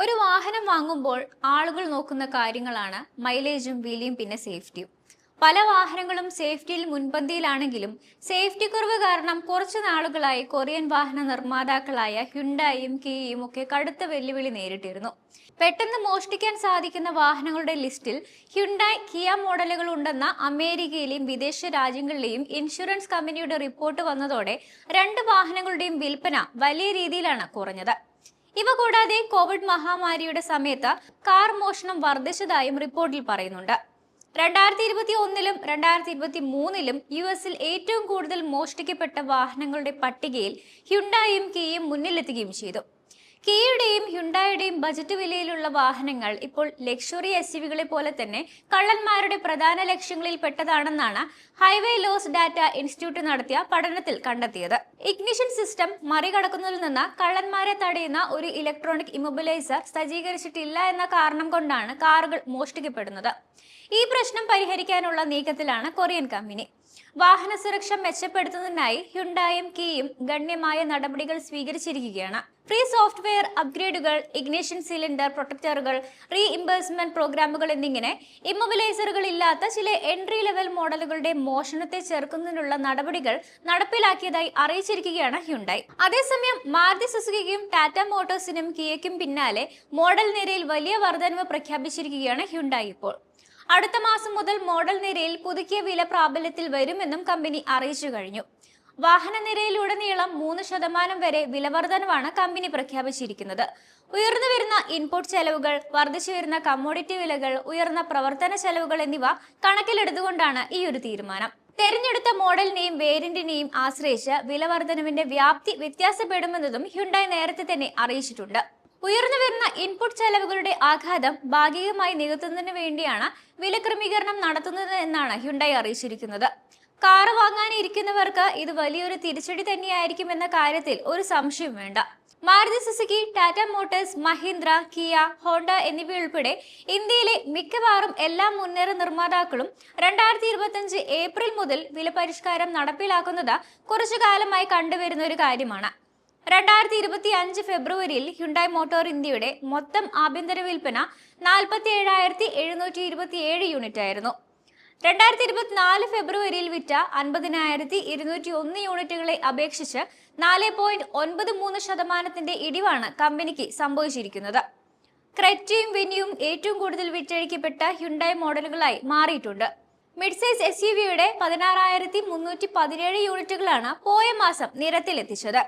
ഒരു വാഹനം വാങ്ങുമ്പോൾ ആളുകൾ നോക്കുന്ന കാര്യങ്ങളാണ് മൈലേജും വിലയും പിന്നെ സേഫ്റ്റിയും പല വാഹനങ്ങളും സേഫ്റ്റിയിൽ മുൻപന്തിയിലാണെങ്കിലും സേഫ്റ്റി കുറവ് കാരണം കുറച്ച് നാളുകളായി കൊറിയൻ വാഹന നിർമ്മാതാക്കളായ ഹ്യുണ്ടായും കിയയും ഒക്കെ കടുത്ത വെല്ലുവിളി നേരിട്ടിരുന്നു. പെട്ടെന്ന് മോഷ്ടിക്കാൻ സാധിക്കുന്ന വാഹനങ്ങളുടെ ലിസ്റ്റിൽ ഹ്യുണ്ടായ് കിയ മോഡലുകൾ ഉണ്ടെന്ന അമേരിക്കയിലെയും വിദേശ രാജ്യങ്ങളിലെയും ഇൻഷുറൻസ് കമ്പനിയുടെ റിപ്പോർട്ട് വന്നതോടെ രണ്ട് വാഹനങ്ങളുടെയും വിൽപ്പന വലിയ രീതിയിലാണ് കുറഞ്ഞത്. ഇവ കൂടാതെ കോവിഡ് മഹാമാരിയുടെ സമയത്ത് കാർ മോഷണം വർദ്ധിച്ചതായും റിപ്പോർട്ടിൽ പറയുന്നുണ്ട്. രണ്ടായിരത്തി ഇരുപത്തി ഒന്നിലും രണ്ടായിരത്തി ഇരുപത്തി മൂന്നിലും യു എസിൽ ഏറ്റവും കൂടുതൽ മോഷ്ടിക്കപ്പെട്ട വാഹനങ്ങളുടെ പട്ടികയിൽ ഹ്യുണ്ടായും കെയും മുന്നിലെത്തുകയും ചെയ്തു. കിയയുടെയും ഹ്യുണ്ടായുടെയും ബജറ്റ് വിലയിലുള്ള വാഹനങ്ങൾ ഇപ്പോൾ ലക്ഷറി എസ് യുവികളെ പോലെ തന്നെ കള്ളന്മാരുടെ പ്രധാന ലക്ഷ്യങ്ങളിൽ പെട്ടതാണെന്നാണ് ഹൈവേ ലോസ് ഡാറ്റ ഇൻസ്റ്റിറ്റ്യൂട്ട് നടത്തിയ പഠനത്തിൽ കണ്ടെത്തിയത്. ഇഗ്നിഷൻ സിസ്റ്റം മറികടക്കുന്നതിൽ നിന്ന് കള്ളന്മാരെ തടയുന്ന ഒരു ഇലക്ട്രോണിക് ഇമൊബിലൈസർ സജ്ജീകരിച്ചിട്ടില്ല എന്ന കാരണം കൊണ്ടാണ് കാറുകൾ മോഷ്ടിക്കപ്പെടുന്നത്. ഈ പ്രശ്നം പരിഹരിക്കാനുള്ള നീക്കത്തിലാണ് കൊറിയൻ കമ്പനി. വാഹന സുരക്ഷ മെച്ചപ്പെടുത്തുന്നതിനായി ഹ്യുണ്ടായും കീയും ഗണ്യമായ നടപടികൾ സ്വീകരിച്ചിരിക്കുകയാണ്. ഫ്രീ സോഫ്റ്റ്വെയർ അപ്ഗ്രേഡുകൾ ഇഗ്നേഷൻ സിലിണ്ടർ പ്രൊട്ടക്ടറുകൾ റീ ഇംബേഴ്സ്മെന്റ് പ്രോഗ്രാമുകൾ എന്നിങ്ങനെ ഇമ്മൊബിലൈസറുകൾ ഇല്ലാത്ത ചില എൻട്രി ലെവൽ മോഡലുകളുടെ മോഷണത്തെ ചെറുക്കുന്നതിനുള്ള നടപടികൾ നടപ്പിലാക്കിയതായി അറിയിച്ചിരിക്കുകയാണ് ഹ്യുണ്ടായി. അതേസമയം മാരുതി സുസുക്കിക്കും ടാറ്റ മോട്ടോഴ്സിനും കിയയ്ക്കും പിന്നാലെ മോഡൽ നിരയിൽ വലിയ വർധനവ് പ്രഖ്യാപിച്ചിരിക്കുകയാണ് ഹ്യുണ്ടായി ഇപ്പോൾ. അടുത്ത മാസം മുതൽ മോഡൽ നിരയിൽ പുതുക്കിയ വില പ്രാബല്യത്തിൽ വരുമെന്നും കമ്പനി അറിയിച്ചു കഴിഞ്ഞു. വാഹന നിരയിലുടനീളം മൂന്ന് ശതമാനം വരെ വിലവർധനവാണ് കമ്പനി പ്രഖ്യാപിച്ചിരിക്കുന്നത്. ഉയർന്നു വരുന്ന ഇൻപുട്ട് ചെലവുകൾ വർദ്ധിച്ചു വരുന്ന കമ്മോഡിറ്റി വിലകൾ ഉയർന്ന പ്രവർത്തന ചെലവുകൾ എന്നിവ കണക്കിലെടുത്തുകൊണ്ടാണ് ഈ ഒരു തീരുമാനം. തെരഞ്ഞെടുത്ത മോഡലിനെയും വേരിയന്റിനെയും ആശ്രയിച്ച് വിലവർധനവിന്റെ വ്യാപ്തി വ്യത്യാസപ്പെടുമെന്നതും ഹ്യുണ്ടായി നേരത്തെ തന്നെ അറിയിച്ചിട്ടുണ്ട്. ഉയർന്നു വരുന്ന ഇൻപുട്ട് ചെലവുകളുടെ ആഘാതം ഭാഗികമായി നികത്തുന്നതിന് വേണ്ടിയാണ് വില ക്രമീകരണം നടത്തുന്നത് എന്നാണ് ഹ്യുണ്ടായി അറിയിച്ചിരിക്കുന്നത്. കാറ് വാങ്ങാനിരിക്കുന്നവർക്ക് ഇത് വലിയൊരു തിരിച്ചടി തന്നെയായിരിക്കും എന്ന കാര്യത്തിൽ ഒരു സംശയം വേണ്ട. Maruti Suzuki Tata Motors Mahindra Kia Honda എന്നിവയുൾപ്പെടെ ഇന്ത്യയിലെ മിക്കവാറും എല്ലാ മുൻനിര നിർമ്മാതാക്കളും രണ്ടായിരത്തി ഇരുപത്തിയഞ്ച് ഏപ്രിൽ മുതൽ വില പരിഷ്കാരം നടപ്പിലാക്കുന്നത് കുറച്ചു കാലമായി കണ്ടുവരുന്ന ഒരു കാര്യമാണ്. രണ്ടായിരത്തി ഇരുപത്തി അഞ്ച് ഫെബ്രുവരിയിൽ ഹ്യുണ്ടായ് മോട്ടോർ ഇന്ത്യയുടെ മൊത്തം ആഭ്യന്തര വിൽപ്പന നാൽപ്പത്തി ഏഴായിരത്തി എഴുന്നൂറ്റി ഇരുപത്തി ഏഴ് യൂണിറ്റ് ആയിരുന്നു. രണ്ടായിരത്തി ഇരുപത്തിനാല് ഫെബ്രുവരിയിൽ വിറ്റ അൻപതിനായിരത്തി ഇരുന്നൂറ്റി ഒന്ന് യൂണിറ്റുകളെ അപേക്ഷിച്ച് നാല് പോയിന്റ് ഒൻപത് മൂന്ന് ശതമാനത്തിന്റെ ഇടിവാണ് കമ്പനിക്ക് സംഭവിച്ചിരിക്കുന്നത്. ക്രെറ്റയും വെന്യൂം ഏറ്റവും കൂടുതൽ വിറ്റഴിക്കപ്പെട്ട ഹ്യുണ്ടായ് മോഡലുകളായി മാറിയിട്ടുണ്ട്. മിഡ് സൈസ് എസ് യു വിയുടെ പതിനാറായിരത്തി മുന്നൂറ്റി പതിനേഴ് യൂണിറ്റുകളാണ് പോയ മാസം നിരത്തിലെത്തിച്ചത്.